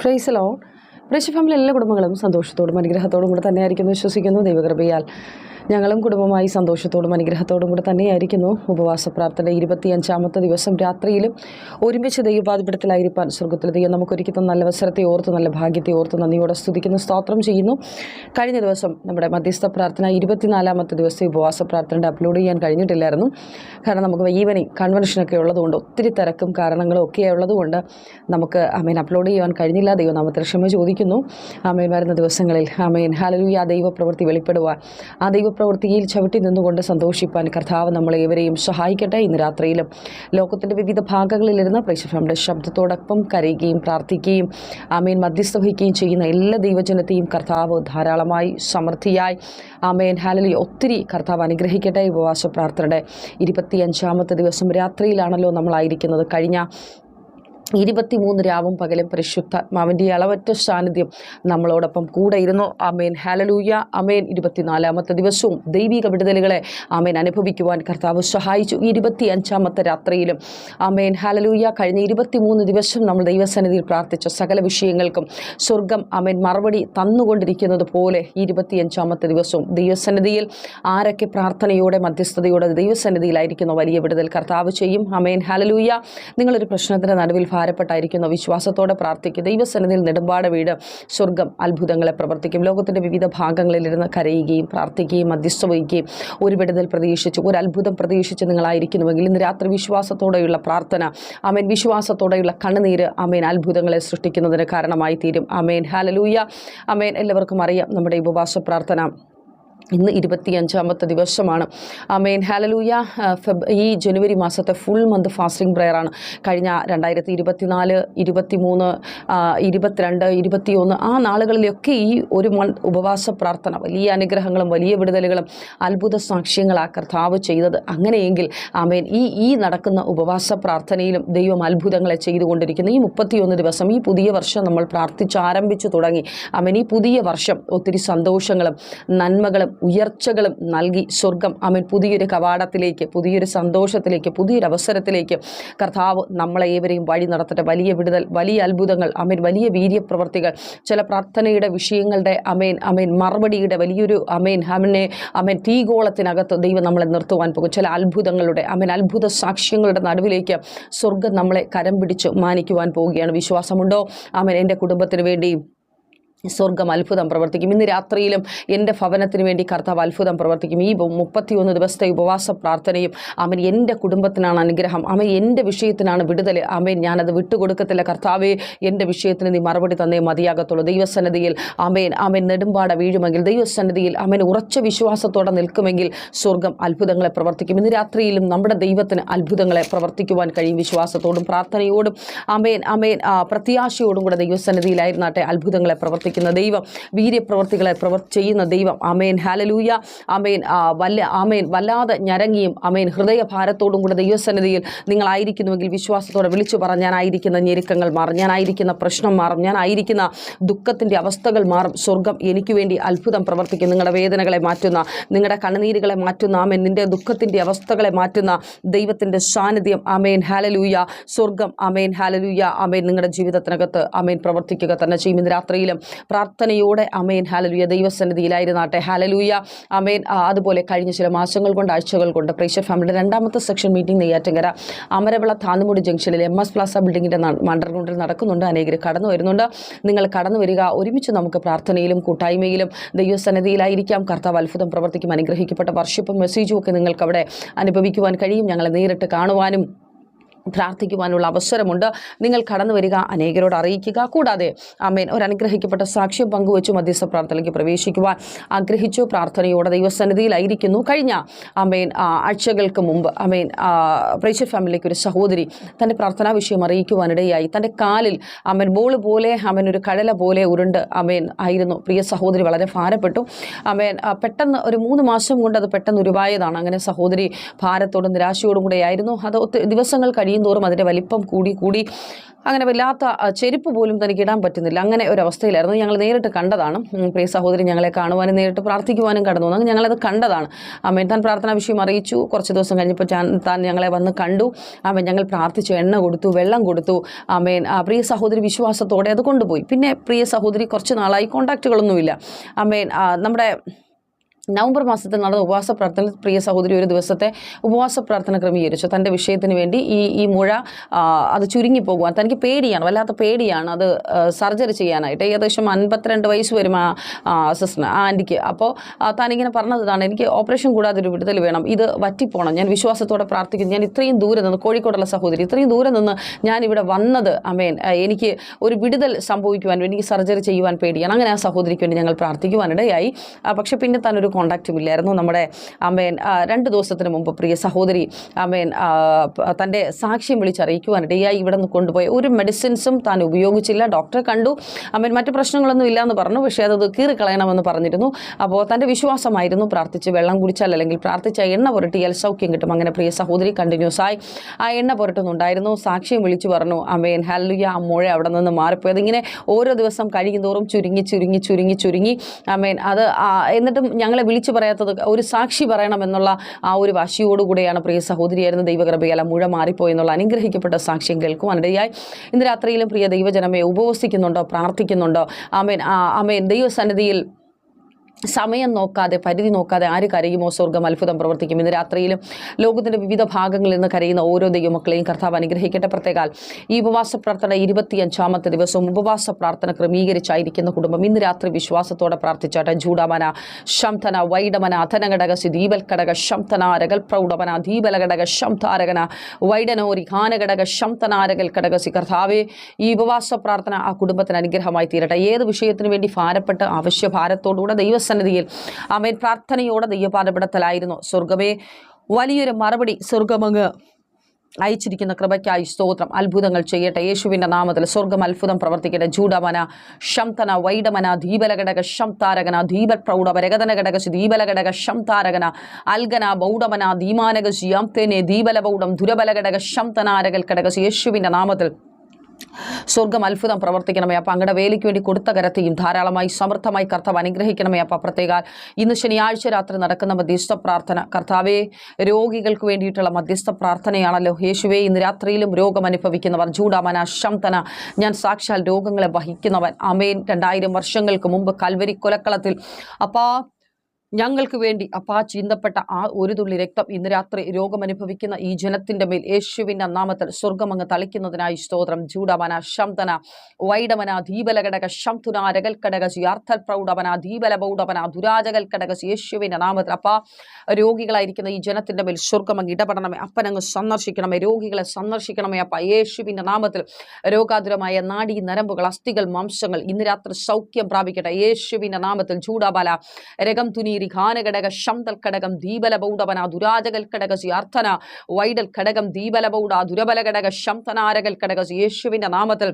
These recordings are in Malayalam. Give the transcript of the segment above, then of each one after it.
പ്രൈസലോ പ്രേക്ഷ ഫാമിലി എല്ലാ കുടുംബങ്ങളും സന്തോഷത്തോടും അനുഗ്രഹത്തോടും കൂടെ തന്നെയായിരിക്കുന്നു വിശ്വസിക്കുന്നു ദൈവകൃപയാൽ. ഞങ്ങളും കുടുംബമായി സന്തോഷത്തോടും അനുഗ്രഹത്തോടും കൂടെ തന്നെയായിരിക്കുന്നു. ഉപവാസ പ്രാർത്ഥന ഇരുപത്തിയഞ്ചാമത്തെ ദിവസം രാത്രിയിലും ഒരുമിച്ച് ദൈവപാതിപിടത്തിലായിരിക്കാൻ സ്വർഗത്തിൽ ദൈവം നമുക്കൊരിക്കുന്ന നല്ല അവസരത്തെ ഓർത്ത് നല്ല ഭാഗ്യത്തെ ഓർത്ത് നന്ദിയോടെ സ്തുതിക്കുന്നു സ്തോത്രം ചെയ്യുന്നു. കഴിഞ്ഞ ദിവസം നമ്മുടെ മധ്യസ്ഥ പ്രാർത്ഥന ഇരുപത്തിനാലാമത്തെ ദിവസം ഉപവാസ പ്രാർത്ഥന അപ്ലോഡ് ചെയ്യാൻ കഴിഞ്ഞിട്ടില്ലായിരുന്നു. കാരണം നമുക്ക് ഈവനിങ് കൺവെൻഷനൊക്കെ ഉള്ളതുകൊണ്ട് ഒത്തിരി തിരക്കും കാരണങ്ങളും ഒക്കെ ഉള്ളതുകൊണ്ട് നമുക്ക് അമേൻ അപ്ലോഡ് ചെയ്യാൻ കഴിഞ്ഞില്ല. ദൈവനാമത്തിൽ ക്ഷമ ചോദിക്കുന്നു. അമേൻ വരുന്ന ദിവസങ്ങളിൽ അമേൻ. ഹലലൂയ ആ ദൈവപ്രവൃത്തി വെളിപ്പെടുവാൻ ആ ദൈവപ്രവൃത്തിയിൽ ചവിട്ടി നിന്നുകൊണ്ട് സന്തോഷിപ്പാൻ കർത്താവ് നമ്മളെ ഏവരെയും സഹായിക്കട്ടെ ഇന്ന് രാത്രിയിലും. ലോകത്തിന്റെ വിവിധ ഭാഗങ്ങളിലിരുന്ന് പ്രേക്ഷകരുടെ ശബ്ദത്തോടൊപ്പം കരയുകയും പ്രാർത്ഥിക്കുകയും ആമേൻ മധ്യസ്ഥ വഹിക്കുകയും ചെയ്യുന്ന എല്ലാ ദൈവജനത്തെയും കർത്താവ് ധാരാളമായി സമൃദ്ധിയായി. ആമേൻ ഹാലലി ഒത്തിരി കർത്താവ് അനുഗ്രഹിക്കട്ടെ ഉപവാസ പ്രാർത്ഥനയുടെ ഇരുപത്തിയഞ്ചാമത്തെ ദിവസം രാത്രിയിലാണല്ലോ നമ്മളായിരിക്കുന്നത്. കഴിഞ്ഞ ഇരുപത്തിമൂന്ന് രാവും പകലും പരിശുദ്ധാത്മാവിന്റെ അളവറ്റ സാന്നിധ്യം നമ്മളോടൊപ്പം കൂടെ ഇരുന്നു. അമേൻ ഹാലലൂയ അമേൻ ഇരുപത്തിനാലാമത്തെ ദിവസവും ദൈവിക വിടുതലുകളെ അമേൻ അനുഭവിക്കുവാൻ കർത്താവ് സഹായിച്ചു. ഇരുപത്തി അഞ്ചാമത്തെ രാത്രിയിലും അമേൻ ഹാലലൂയ കഴിഞ്ഞ ഇരുപത്തിമൂന്ന് ദിവസം നമ്മൾ ദൈവസന്നിധിയിൽ പ്രാർത്ഥിച്ച സകല വിഷയങ്ങൾക്കും സ്വർഗം അമേൻ മറുപടി തന്നുകൊണ്ടിരിക്കുന്നത് പോലെ ഇരുപത്തിയഞ്ചാമത്തെ ദിവസവും ദൈവസന്നിധിയിൽ ആരൊക്കെ പ്രാർത്ഥനയോടെ മധ്യസ്ഥതയോടെ ദൈവസന്നിധിയിലായിരിക്കുന്ന വലിയ വിടുതൽ കർത്താവ് ചെയ്യും. അമേൻ ഹാലലൂയ നിങ്ങളൊരു പ്രശ്നത്തിന്റെ നടുവിൽ ഭാരപ്പെട്ടായിരിക്കുന്ന. വിശ്വാസത്തോടെ പ്രാർത്ഥിക്കും. ദൈവസന്നിധിയിൽ നെടുമ്പാട് വീട് സ്വർഗം അത്ഭുതങ്ങളെ പ്രവർത്തിക്കും. ലോകത്തിന്റെ വിവിധ ഭാഗങ്ങളിലിരുന്ന് കരയുകയും പ്രാർത്ഥിക്കുകയും മധ്യസ്ഥ വഹിക്കുകയും ഒരു വിടുതൽ പ്രതീക്ഷിച്ച് ഒരു അത്ഭുതം പ്രതീക്ഷിച്ച് നിങ്ങളായിരിക്കുന്നുവെങ്കിൽ ഇന്ന് രാത്രി വിശ്വാസത്തോടെയുള്ള പ്രാർത്ഥന അമേൻ വിശ്വാസത്തോടെയുള്ള കണ്ണുനീര് അമേൻ അത്ഭുതങ്ങളെ സൃഷ്ടിക്കുന്നതിന് കാരണമായി തീരും അമേൻ ഹാലലൂയ അമേൻ എല്ലാവർക്കും അറിയാം നമ്മുടെ ഉപവാസ പ്രാർത്ഥന. ഇന്ന് ഇരുപത്തിയഞ്ചാമത്തെ ദിവസമാണ്. അമേൻ ഹാലലൂയ ഫെബ് ഈ ജനുവരി മാസത്തെ ഫുൾ മന്ത് ഫാസ്റ്റിംഗ് പ്രെയറാണ് കഴിഞ്ഞ രണ്ടായിരത്തി ഇരുപത്തിനാല് ഇരുപത്തിമൂന്ന് ഇരുപത്തിരണ്ട് ഇരുപത്തിയൊന്ന് ആ നാളുകളിലൊക്കെ ഈ ഒരു മൺ ഉപവാസ പ്രാർത്ഥന വലിയ അനുഗ്രഹങ്ങളും വലിയ വിടുതലുകളും അത്ഭുത സാക്ഷ്യങ്ങളാണ് കർത്താവ് ചെയ്തത്. അങ്ങനെയെങ്കിൽ ആമേൻ ഈ ഈ നടക്കുന്ന ഉപവാസ പ്രാർത്ഥനയിലും ദൈവം അത്ഭുതങ്ങളെ ചെയ്തുകൊണ്ടിരിക്കുന്നു. ഈ മുപ്പത്തിയൊന്ന് ദിവസം ഈ പുതിയ വർഷം നമ്മൾ പ്രാർത്ഥിച്ച് ആരംഭിച്ചു തുടങ്ങി. ആമേൻ ഈ പുതിയ വർഷം ഒത്തിരി സന്തോഷങ്ങളും നന്മകളും ഉയർച്ചകളും നൽകി സ്വർഗം. ആമേൻ. പുതിയൊരു കവാടത്തിലേക്ക് പുതിയൊരു സന്തോഷത്തിലേക്ക് പുതിയൊരു അവസരത്തിലേക്ക് കർത്താവ് നമ്മളെ ഏവരെയും വഴി നടത്തട്ടെ. വലിയ വിടുതൽ വലിയ അത്ഭുതങ്ങൾ അമേൻ വലിയ വീര്യപ്രവർത്തികൾ ചില പ്രാർത്ഥനയുടെ വിഷയങ്ങളുടെ അമേൻ അമേൻ മറുപടിയുടെ വലിയൊരു അമേൻ അമനെ അമേൻ തീഗോളത്തിനകത്ത് ദൈവം നമ്മളെ നിർത്തുവാൻ പോകും. ചില അത്ഭുതങ്ങളുടെ അമേൻ അത്ഭുത സാക്ഷ്യങ്ങളുടെ നടുവിലേക്ക് സ്വർഗം നമ്മളെ കരം പിടിച്ച് മാനിക്കുവാൻ പോവുകയാണ് വിശ്വാസമുണ്ടോ? അമേൻ എന്റെ കുടുംബത്തിന് വേണ്ടി സ്വർഗം അത്ഭുതം പ്രവർത്തിക്കും. ഇന്ന് രാത്രിയിലും എന്റെ ഭവനത്തിന് വേണ്ടി കർത്താവ് അത്ഭുതം പ്രവർത്തിക്കും. ഈ മുപ്പത്തിയൊന്ന് ദിവസത്തെ ഉപവാസ പ്രാർത്ഥനയും അവൻ എന്റെ കുടുംബത്തിനാണ് അനുഗ്രഹം. അവൻ എന്റെ വിഷയത്തിനാണ് വിടുതൽ അമേൻ ഞാനത് വിട്ടുകൊടുക്കത്തില്ല. കർത്താവേ എന്റെ വിഷയത്തിന് നീ മറുപടി തന്നേ മതിയാകത്തുള്ളൂ. ദൈവസന്നിധിയിൽ അമേൻ അമൻ നെടുമ്പാട വീഴുമെങ്കിൽ ദൈവസന്നിധിയിൽ അമൻ ഉറച്ച വിശ്വാസത്തോടെ നിൽക്കുമെങ്കിൽ സ്വർഗം അത്ഭുതങ്ങളെ പ്രവർത്തിക്കും. ഇന്ന് രാത്രിയിലും നമ്മുടെ ദൈവത്തിന് അത്ഭുതങ്ങളെ പ്രവർത്തിക്കുവാൻ കഴിയും വിശ്വാസത്തോടും പ്രാർത്ഥനയോടും. അമേൻ അമേൻ പ്രത്യാശയോടും കൂടെ ദൈവസന്നിധിയിലായിരുന്നാട്ടെ അത്ഭുതങ്ങളെ പ്രവർത്തിക്കുന്ന ദൈവം വീര്യപ്രവർത്തികളെ പ്രവർ ചെയ്യുന്ന ദൈവം. അമേൻ ഹാലലൂയ അമേൻ വല്ല അമേൻ വല്ലാതെ ഞരങ്ങിയും അമേൻ ഹൃദയഭാരത്തോടും കൂടെ ദൈവസന്നിധിയിൽ നിങ്ങളായിരിക്കുന്നുവെങ്കിൽ വിശ്വാസത്തോടെ വിളിച്ചു പറഞ്ഞാനായിരിക്കുന്ന ഞെരുക്കങ്ങൾ മാറും. ഞാനായിരിക്കുന്ന പ്രശ്നം മാറും. ഞാനായിരിക്കുന്ന ദുഃഖത്തിന്റെ അവസ്ഥകൾ മാറും. സ്വർഗം എനിക്ക് വേണ്ടി അത്ഭുതം പ്രവർത്തിക്കും. നിങ്ങളുടെ വേദനകളെ മാറ്റുന്ന നിങ്ങളുടെ കണ്ണുനീരുകളെ മാറ്റുന്ന ആമേൻ നിന്റെ ദുഃഖത്തിന്റെ അവസ്ഥകളെ മാറ്റുന്ന ദൈവത്തിന്റെ സാന്നിധ്യം. അമേൻ ഹാലലൂയ സ്വർഗം. അമേൻ ഹാലലൂയ അമേൻ നിങ്ങളുടെ ജീവിതത്തിനകത്ത് അമേൻ പ്രവർത്തിക്കുക തന്നെ ചെയ്യും. ഇന്ന് രാത്രിയിലും പ്രാർത്ഥനയോടെ അമേൻ ഹാലലൂയ ദൈവസന്നിധിയിലായിരുന്നാട്ടെ. ഹാലലൂയ അമേൻ അതുപോലെ കഴിഞ്ഞ ചില മാസങ്ങൾ കൊണ്ട് ആഴ്ചകൾ കൊണ്ട് പ്രേക്ഷർ ഫാമിലിയുടെ രണ്ടാമത്തെ സെക്ഷൻ മീറ്റിംഗ് നെയ്യാറ്റങ്കര അമരവിള താന്നുമുടി ജംഗ്ഷനിൽ എം എസ് പ്ലാസ ബിൽഡിങ്ങിന്റെ അണ്ടർഗ്രൗണ്ടിൽ നടക്കുന്നുണ്ട്. അനേകർ കടന്നു വരുന്നുണ്ട്. നിങ്ങൾ കടന്നു വരിക. ഒരുമിച്ച് നമുക്ക് പ്രാർത്ഥനയിലും കൂട്ടായ്മയിലും ദൈവസന്നിധിയിലായിരിക്കാം. കർത്താവ് അത്ഭുതം പ്രവർത്തിക്കും. അനുഗ്രഹിക്കപ്പെട്ട വർഷിപ്പും മെസ്സേജും ഒക്കെ നിങ്ങൾക്ക് അവിടെ അനുഭവിക്കുവാൻ കഴിയും. ഞങ്ങളെ നേരിട്ട് കാണുവാനും പ്രാർത്ഥിക്കുവാനുള്ള അവസരമുണ്ട്. നിങ്ങൾ കടന്നു വരിക അനേകരോട് അറിയിക്കുക. കൂടാതെ അമ്മേൻ ഒരു അനുഗ്രഹിക്കപ്പെട്ട സാക്ഷ്യം പങ്കുവച്ചു മധ്യസ്ഥ പ്രാർത്ഥനയ്ക്ക് പ്രവേശിക്കുവാൻ ആഗ്രഹിച്ചു. പ്രാർത്ഥനയോടെ ദൈവസന്നിധിയിലായിരിക്കുന്നു. കഴിഞ്ഞ അമ്മേൻ ആഴ്ചകൾക്ക് മുമ്പ് അമ്മേൻ പ്രേക്ഷർ ഫാമിലിക്ക് ഒരു സഹോദരി തന്റെ പ്രാർത്ഥനാ വിഷയം അറിയിക്കുവാനിടയായി. തന്റെ കാലിൽ അമ്മൻ ബോൾ പോലെ അമ്മൻ ഒരു കടല പോലെ ഉരുണ്ട് അമ്മേൻ ആയിരുന്നു. പ്രിയ സഹോദരി വളരെ ഭാരപ്പെട്ടു. അമ്മേൻ പെട്ടെന്ന് ഒരു മൂന്ന് മാസം കൊണ്ട് അത് പെട്ടെന്ന് ഉരുവായതാണ്. അങ്ങനെ സഹോദരി ഭാരത്തോടും നിരാശയോടും കൂടെയായിരുന്നു. അത് ഒത്തിരി ദിവസങ്ങൾ കഴിയും കഴിയും തോറും അതിന്റെ വലിപ്പം കൂടി കൂടി അങ്ങനെ വല്ലാത്ത ചെരുപ്പ് പോലും തനിക്ക് ഇടാൻ പറ്റുന്നില്ല. അങ്ങനെ ഒരു അവസ്ഥയിലായിരുന്നു ഞങ്ങൾ നേരിട്ട് കണ്ടതാണ്. പ്രിയ സഹോദരി ഞങ്ങളെ കാണുവാനും നേരിട്ട് പ്രാർത്ഥിക്കുവാനും കടന്നു വന്നു. ഞങ്ങളത് കണ്ടതാണ്. അമ്മേൻ താൻ പ്രാർത്ഥനാ വിഷയം അറിയിച്ചു. കുറച്ച് ദിവസം കഴിഞ്ഞപ്പോൾ താൻ ഞങ്ങളെ വന്ന് കണ്ടു. ആമേൻ ഞങ്ങൾ പ്രാർത്ഥിച്ചു. എണ്ണ കൊടുത്തു വെള്ളം കൊടുത്തു. ആ, പ്രിയ സഹോദരി വിശ്വാസത്തോടെ അത് കൊണ്ടുപോയി. പിന്നെ പ്രിയ സഹോദരി കുറച്ച് നാളായി കോണ്ടാക്റ്റുകളൊന്നുമില്ല ആ, നമ്മുടെ നവംബർ മാസത്തിൽ നടന്ന ഉപവാസ പ്രാർത്ഥന പ്രിയ സഹോദരി ഒരു ദിവസത്തെ ഉപവാസ പ്രാർത്ഥന ക്രമീകരിച്ചു. തന്റെ വിഷയത്തിന് വേണ്ടി ഈ ഈ മുഴ അത് ചുരുങ്ങി പോകുവാൻ തനിക്ക് പേടിയാണ് വല്ലാത്ത പേടിയാണ് അത് സർജറി ചെയ്യാനായിട്ട്. ഏകദേശം അൻപത്തിരണ്ട് വയസ്സ് വരും ആ സിസ്റ്റർ ആ ആന്റിക്ക്. അപ്പോൾ താനിങ്ങനെ പറഞ്ഞതാണ് എനിക്ക് ഓപ്പറേഷൻ കൂടാതെ ഒരു വിടുതൽ വേണം. ഇത് വറ്റിപ്പോണം. ഞാൻ വിശ്വാസത്തോടെ പ്രാർത്ഥിക്കുന്നു. ഞാൻ ഇത്രയും ദൂരെ നിന്ന് കോഴിക്കോടുള്ള സഹോദരി ഇത്രയും ദൂരെ നിന്ന് ഞാൻ ഇവിടെ വന്നത് അമേൻ. എനിക്ക് ഒരു വിടുതൽ സംഭവിക്കുവാൻ എനിക്ക് സർജറി ചെയ്യുവാൻ പേടിയാണ്. അങ്ങനെ ആ സഹോദരിക്ക് വേണ്ടി ഞങ്ങൾ പ്രാർത്ഥിക്കുവാനിടയായി. പക്ഷേ പിന്നെ താൻ ഒരു കോണ്ടാക്റ്റും ഇല്ലായിരുന്നു നമ്മുടെ അമ്മേൻ രണ്ട് ദിവസത്തിന് മുമ്പ് പ്രിയ സഹോദരി അമ്മേൻ തന്റെ സാക്ഷ്യം വിളിച്ചറിയിക്കുവാനിടയായി ഇവിടെ നിന്ന് കൊണ്ടുപോയി. ഒരു മെഡിസിൻസും താൻ ഉപയോഗിച്ചില്ല. ഡോക്ടറെ കണ്ടു. അമ്മേൻ മറ്റു പ്രശ്നങ്ങളൊന്നും ഇല്ല എന്ന് പറഞ്ഞു. പക്ഷേ അത് കീറിക്കളയണമെന്ന് പറഞ്ഞിരുന്നു. അപ്പോൾ തന്റെ വിശ്വാസമായിരുന്നു പ്രാർത്ഥിച്ച് വെള്ളം കുടിച്ചാൽ അല്ലെങ്കിൽ പ്രാർത്ഥിച്ച എണ്ണ പുരട്ടിയാൽ സൗഖ്യം കിട്ടും. അങ്ങനെ പ്രിയ സഹോദരി കണ്ടിന്യൂസ് ആയി ആ എണ്ണ പുരട്ടുന്നുണ്ടായിരുന്നു. സാക്ഷ്യം വിളിച്ചു പറഞ്ഞു. അമ്മേൻ ഹല്ലുയ ആ മുഴ അവിടെ നിന്ന് മാറിപ്പോയത് ഇങ്ങനെ ഓരോ ദിവസം കഴിയുന്തോറും ചുരുങ്ങി ചുരുങ്ങി ചുരുങ്ങി ചുരുങ്ങി. അമ്മേൻ അത് എന്നിട്ടും ഞങ്ങളെ വിളിച്ചു പറയാത്തത് ഒരു സാക്ഷി പറയണമെന്നുള്ള ആ ഒരു വാശിയോടുകൂടെയാണ് പ്രിയ സഹോദരിയായിരുന്ന ദൈവകൃപയാൽ മുഴ മാറിപ്പോയി എന്നുള്ള അനുഗ്രഹിക്കപ്പെട്ട സാക്ഷ്യം കേൾക്കുവാനിടയായി. ഇന്ന് രാത്രിയിലും പ്രിയ ദൈവജനമേ ഉപവസിക്കുന്നുണ്ടോ പ്രാർത്ഥിക്കുന്നുണ്ടോ? ആമേൻ. ആമേൻ. ദൈവസന്നിധിയിൽ സമയം നോക്കാതെ പരിധി നോക്കാതെ ആര് കരയുമോ? സ്വർഗം അത്ഭുതം പ്രവർത്തിക്കും. ഇന്ന് രാത്രിയിലും ലോകത്തിന്റെ വിവിധ ഭാഗങ്ങളിൽ നിന്ന് കരയുന്ന ഓരോ ദൈവമക്കളെയും കർത്താവ് അനുഗ്രഹിക്കട്ടെ. പ്രത്യേകാൽ ഈ ഉപവാസ പ്രാർത്ഥന ഇരുപത്തിയഞ്ചാമത്തെ ദിവസവും ഉപവാസ പ്രാർത്ഥന ക്രമീകരിച്ചായിരിക്കുന്ന കുടുംബം ഇന്ന് രാത്രി വിശ്വാസത്തോടെ പ്രാർത്ഥിച്ചാട്ടെ. ജൂഡമന ശംതന വൈഡമന അഥനഘടകസി ദീപൽഘടക ശംതനാരകൽ പ്രൗഢമന ദീപലഘടക ശംതാരകന വൈഡനോരി ഖാനഘടക ശംതനാരകൽ ഘടകസി കർത്താവേ ഈ ഉപവാസ പ്രാർത്ഥന ആ കുടുംബത്തിന് അനുഗ്രഹമായി തീരട്ടെ. ഏത് വിഷയത്തിനു വേണ്ടി ഭാരപ്പെട്ട് ആവശ്യഭാരത്തോടുകൂടെ ദൈവസന്നിധിയിൽ അമേൻ പ്രാർത്ഥനയോടെ ദൈവപാദപ്പെടത്തലായിരുന്നു സ്വർഗമേ വലിയൊരു മറുപടി സ്വർഗമങ്ങ് അയച്ചിരിക്കുന്ന കൃപയ്ക്കായി സ്തോത്രം. അത്ഭുതങ്ങൾ ചെയ്യട്ടെ യേശുവിന്റെ നാമത്തിൽ സ്വർഗം അത്ഭുതം പ്രവർത്തിക്കട്ടെ. ജൂഡമന ശംതന വൈഡമന ദീപലഘടക ശംതാരകന ദീപൽ പ്രൗഢ രഗതന ഘടകശി ദീപലഘടക ശംതാരകന അൽഗന ബൗഡമന ധീമാനകശി അംതേനെ ദീപല ബൗഡം ദുരബലഘടക ശംതനാരകൽ ഘടകശി യേശുവിന്റെ നാമത്തിൽ സ്വർഗം അത്ഭുതം പ്രവർത്തിക്കണമേ അപ്പം അങ്ങടെ വേലിക്ക് വേണ്ടി കൊടുത്ത കരത്തെയും ധാരാളമായി സമൃദ്ധമായി കർത്താവ് അനുഗ്രഹിക്കണമേ അപ്പം പ്രത്യേക ഇന്ന് ശനിയാഴ്ച രാത്രി നടക്കുന്ന മധ്യസ്ഥ പ്രാർത്ഥന. കർത്താവെ രോഗികൾക്ക് വേണ്ടിയിട്ടുള്ള മധ്യസ്ഥ പ്രാർത്ഥനയാണല്ലോ. യേശുവേ ഇന്ന് രാത്രിയിലും രോഗം അനുഭവിക്കുന്നവർ ജൂഡാമന ശംതന ഞാൻ സാക്ഷാൽ രോഗങ്ങളെ വഹിക്കുന്നവൻ. അമേൻ രണ്ടായിരം വർഷങ്ങൾക്ക് മുമ്പ് കൽവരി കൊലക്കളത്തിൽ അപ്പാ ഞങ്ങൾക്ക് വേണ്ടി അപ്പാ ചീന്തപ്പെട്ട ആ ഒരു തുള്ളി രക്തം ഇന്ന് രാത്രി രോഗമനുഭവിക്കുന്ന ഈ ജനത്തിന്റെ മേൽ യേശുവിന്റെ നാമത്തിൽ സ്വർഗമങ്ങ് തളിക്കുന്നതിനായി സ്തോത്രം. ജൂഡമന ശംതന വൈഡമന ദീപലഘടക ശംതുന രകൽക്കടകശി അർത്ഥൽ പ്രൗഢമന ദീപല ബൗഡമന ദുരാജകൽക്കടക യേശുവിന്റെ നാമത്തിൽ. അപ്പാ രോഗികളായിരിക്കുന്ന ഈ ജനത്തിന്റെ മേൽ സ്വർഗമങ്ങ് ഇടപെടണമേ. അപ്പനങ്ങ് സന്ദർശിക്കണമേ. രോഗികളെ സന്ദർശിക്കണമേ അപ്പ. യേശുവിന്റെ നാമത്തിൽ രോഗാതുരമായ നാഡി നരമ്പുകൾ അസ്ഥികൾ മാംസങ്ങൾ ഇന്ന് രാത്രി സൗഖ്യം പ്രാപിക്കട്ടെ. യേശുവിന്റെ നാമത്തിൽ ചൂടാബല രകം തുനീരി ഘാനഘടക ശംതൽ ഘടകം ദീപലബൗഡവന ദുരാജകൽ ഘടക അർത്ഥന വൈഡൽ ഘടകം ദീപലബൗഡ ദുരബല ഘടക ശംതനാരകൽ ഘടക യേശുവിന്റെ നാമത്തിൽ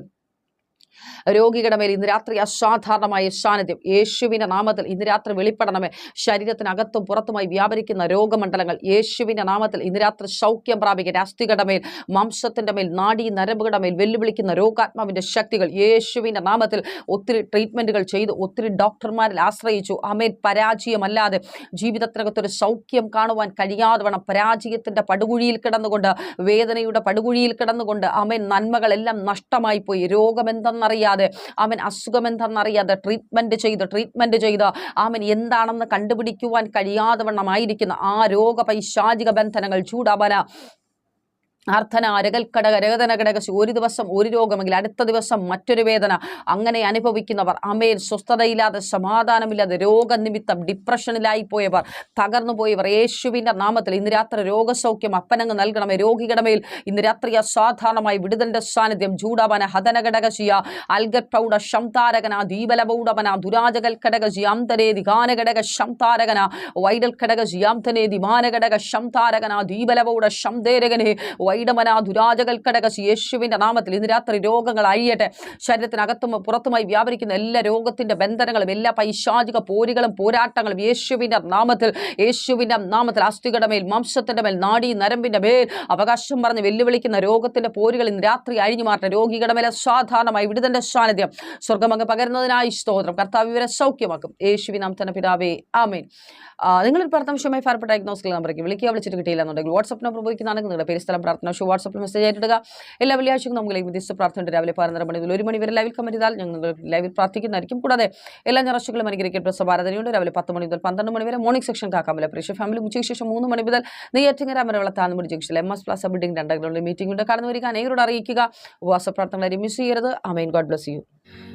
രോഗികളുടെ മേൽ ഇന്ന് രാത്രി അസാധാരണമായ സാന്നിധ്യം. യേശുവിന്റെ നാമത്തിൽ ഇന്ന് രാത്രി വെളിപ്പെടണമേ. ശരീരത്തിനകത്തും പുറത്തുമായി വ്യാപരിക്കുന്ന രോഗമണ്ഡലങ്ങൾ യേശുവിന്റെ നാമത്തിൽ ഇന്ന് രാത്രി സൗഖ്യം പ്രാപിക്കുന്ന അസ്ഥികളുടെ മേൽ മാംസത്തിന്റെ മേൽ നാടി നരമ്പുകളുടെ മേൽ വെല്ലുവിളിക്കുന്ന രോഗാത്മാവിന്റെ ശക്തികൾ യേശുവിന്റെ നാമത്തിൽ ഒത്തിരി ട്രീറ്റ്മെന്റുകൾ ചെയ്തു. ഒത്തിരി ഡോക്ടർമാരിൽ ആശ്രയിച്ചു. അമേൻ. പരാജയമല്ലാതെ ജീവിതത്തിനകത്തൊരു സൗഖ്യം കാണുവാൻ കഴിയാതെ വേണം. പരാജയത്തിന്റെ പടുകുഴിയിൽ കിടന്നുകൊണ്ട് വേദനയുടെ പടുകുഴിയിൽ കിടന്നുകൊണ്ട് അമേൻ. നന്മകളെല്ലാം നഷ്ടമായി പോയി രോഗമെന്തെന്നറിയാതെ അവൻ അസുഖമെന്തെന്നറിയാതെ ട്രീറ്റ്മെന്റ് ചെയ്ത് ട്രീറ്റ്മെന്റ് ചെയ്ത്. അവൻ എന്താണെന്ന് കണ്ടുപിടിക്കുവാൻ കഴിയാതെ വണ്ണമായിരിക്കുന്ന. ആ രോഗപൈശാചിക ബന്ധനങ്ങൾ ചൂടാബല അർത്ഥന അരകൽക്കട രകതന ഒരു ദിവസം ഒരു രോഗമെങ്കിൽ അടുത്ത ദിവസം മറ്റൊരു വേദന. അങ്ങനെ അനുഭവിക്കുന്നവർ അമേൽ സ്വസ്ഥതയില്ലാതെ സമാധാനമില്ലാതെ രോഗനിമിത്തം ഡിപ്രഷനിലായി പോയവർ തകർന്നു പോയവർ യേശുവിന്റെ നാമത്തിൽ ഇന്ന് രാത്രി രോഗസൗഖ്യം അപ്പനങ്ങ് നൽകണമേ. രോഗികടമേൽ മേൽ ഇന്ന് രാത്രി അസാധാരണമായി വിടുതന്റെ സാന്നിധ്യം ജൂഡവന ഹതനഘടകശിയ അൽഗത് അൽഗപ്രൗഢ ശംതാരകന ദീപലപൗഢവന ദുരാജകൽ ഘടകശി അന്തരേ ഗാനഘടക ശംതാരകന വൈഡൽ ഘടകശി അന്തനേ മാനഘടക ശംതാരകന ദീപലപൗഢ ശംതേരകനെ വൈഡമന ദുരാജകൽക്കടക യേശുവിന്റെ നാമത്തിൽ ഇന്ന് രാത്രി രോഗങ്ങൾ അഴിയട്ടെ ശരീരത്തിനകത്തും പുറത്തുമായി വ്യാപരിക്കുന്ന എല്ലാ രോഗത്തിന്റെ ബന്ധനങ്ങളും എല്ലാ പൈശാചിക പോരുകളും പോരാട്ടങ്ങളും യേശുവിന്റെ നാമത്തിൽ യേശുവിന്റെ നാമത്തിൽ അസ്ഥികളുടെ മേൽ മാംസത്തിന്റെ മേൽ നാടി നരമ്പിന്റെ മേൽ അവകാശം പറഞ്ഞ് വെല്ലുവിളിക്കുന്ന രോഗത്തിന്റെ പോരുകൾ ഇന്ന് രാത്രി അഴിഞ്ഞു മാറട്ടെ രോഗികളുടെ മേലെ സാധാരണമായി വിടുതന്റെ സാന്നിധ്യം. സ്വർഗമങ്ങ് പകരുന്നതിനായി സ്തോത്രം. കർത്താവ് ഇവരെ സൗഖ്യമാക്കും. യേശുവി നാം തന്നെ പിതാവേ ആമേൻ. നിങ്ങളൊരു പ്രാർത്ഥന വിഷയമായി ഫാർപ്പെട്ട ഡയഗ്നോസിക്കൽ നമ്പറേക്ക് വിളിക്കുക. വിളിച്ചിട്ട് കിട്ടിയില്ല എന്നുണ്ടെങ്കിൽ വാട്സ്ആപ്പ് നമ്പർ ഉപയോഗിക്കുന്നതാണെങ്കിൽ നിങ്ങളുടെ പേര് സ്ഥലം പ്രാർത്ഥന ഷോ വാട്സപ്പിൽ മെസ്സേജ് ആയിട്ടിടുക എല്ലാ വെള്ളിയാഴ്ചയും നമുക്ക് ലൈവ് വ്യത്യസ്ത പ്രാർത്ഥന രാവിലെ പതിനൊന്നര മണി മുതൽ ഒരു മണി വരെ ലൈവിൽ ചെയ്താൽ ഞങ്ങൾ ലൈവിൽ പ്രാർത്ഥിക്കുന്നതായിരിക്കും. കൂടാതെ എല്ലാ ഞായറാഴ്ചകളും അനുഗ്രഹിക്കപ്പെട്ട ആരാധനയുണ്ട് രാവിലെ പത്ത് മണി മുതൽ പന്ത്രണ്ട് മണി വരെ മോർണിംഗ് സെക്ഷൻ കാക്കാമല്ല പ്രേക്ഷ ഫാമിലി ഉച്ചയ്ക്ക് ശേഷം മൂന്ന് മണി മുതൽ നെയ്യാറ്റിങ്ങര അമരവള താന്നുമുടി ജംഗ്ഷനിൽ എം എസ് പ്ലാസ ബിൽഡിംഗ് രണ്ടാം മീറ്റിംഗ് ഉണ്ട്. കടന്നു വരിക അനേകരോട് അറിയിക്കുക. ഉപവാസ പ്രാർത്ഥനകളെ മിസ് ചെയ്യരുത്. അമേൻ ഗോഡ് ബ്ലസ് യു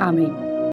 ആമേൻ